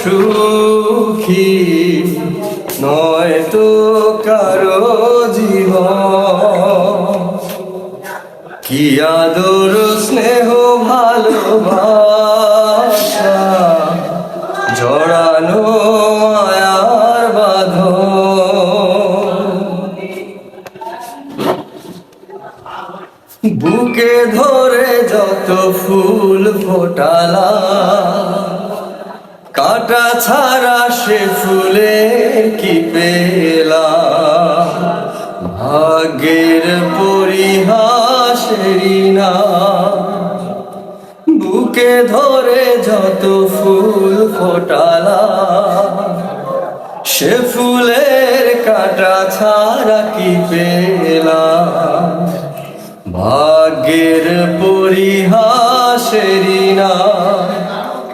সুখী নয় তো কারও জীবন। কি আদর স্নেহ, ভালোবাসা জড়ানো মায়ার বাঁধন। বুকে ধরে যত ফুল ফোটালা কাটা ছাড়া সে ফুলে কি পেলা ভাগ্যের পরিহাসেরই না বুকে ধরে যত ফুল ফোটালা সে ফুলের কাটা ছাড়া কি পেলা ভাগ্যের পরিহাসেরই না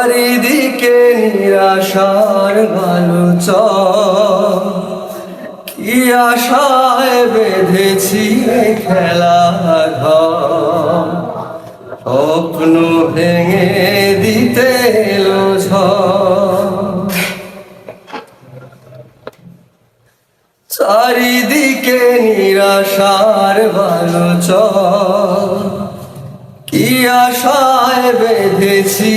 চারিদিকে নিরাশার বালুচ কি আশায় বেঁধেছি এই খেলা স্বপ্ন ভেঙে দিতে এলো চারিদিকে নিরাশার বালুচ কি বেঁধেছি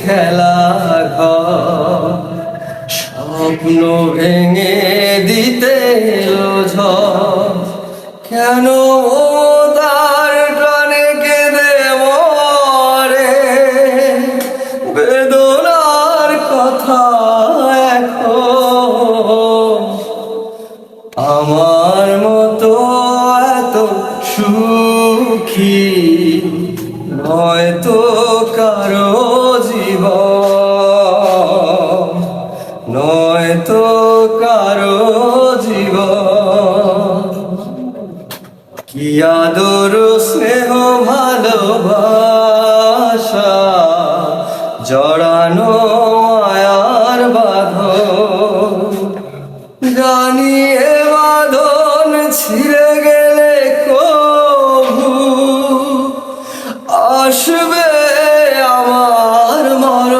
খেলা স্বপ্ন ভেঙে দিতে এলো কেন তার কেঁদে বেদনার কথা আমার মতো কি আদর স্নেহ, ভালোবাসা জড়ানো মায়ার বাঁধন। জানিয়ে বাঁধন ছিঁড়ে গেলে কবু, আসবে আমার মর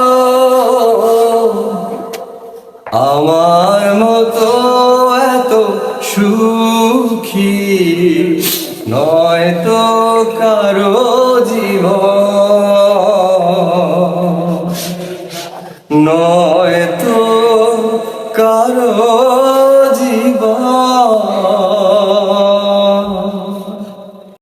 আমার মতো এত সুখী। নয়তো কারও জীব নয় তো কারও